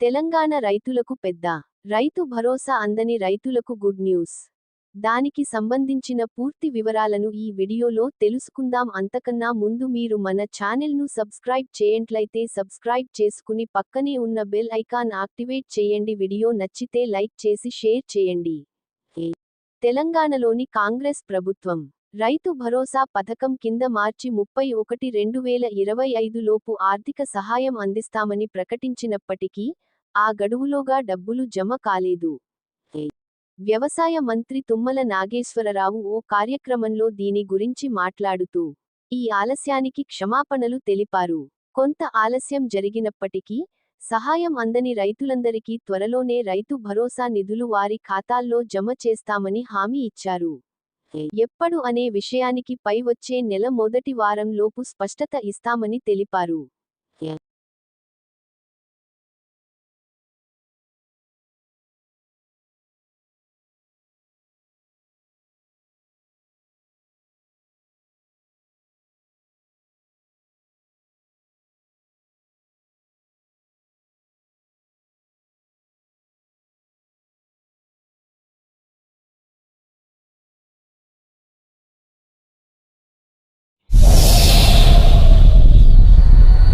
తెలంగాణ రైతులకు పెద్ద రైతు భరోసా అందని రైతులకు గుడ్ న్యూస్. దానికి సంబంధించిన పూర్తి వివరాలను ఈ వీడియోలో తెలుసుకుందాం. అంతకన్నా ముందు మీరు మన ఛానల్ను సబ్స్క్రైబ్ చేయంట్లయితే సబ్స్క్రైబ్ చేసుకుని పక్కనే ఉన్న బెల్ ఐకాన్ యాక్టివేట్ చేయండి. వీడియో నచ్చితే లైక్ చేసి షేర్ చేయండి. తెలంగాణలోని కాంగ్రెస్ ప్రభుత్వం రైతు భరోసా పథకం కింద మార్చి ముప్పై ఒకటి రెండు వేల ఇరవై ఐదు లోపు ఆర్థిక సహాయం అందిస్తామని ప్రకటించినప్పటికీ ఆ గడువులోగా డబ్బులు జమ కాలేదు. వ్యవసాయ మంత్రి తుమ్మల నాగేశ్వరరావు ఓ కార్యక్రమంలో దీని గురించి మాట్లాడుతూ ఈ ఆలస్యానికి క్షమాపణలు తెలిపారు. కొంత ఆలస్యం జరిగినప్పటికీ సహాయం అందని రైతులందరికీ త్వరలోనే రైతు భరోసా నిధులు వారి ఖాతాల్లో జమ చేస్తామని హామీ ఇచ్చారు. ఎప్పుడు అనే విషయానికి పై వచ్చే నెల మొదటి వారంలోపు స్పష్టత ఇస్తామని తెలిపారు.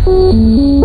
Mm-hmm.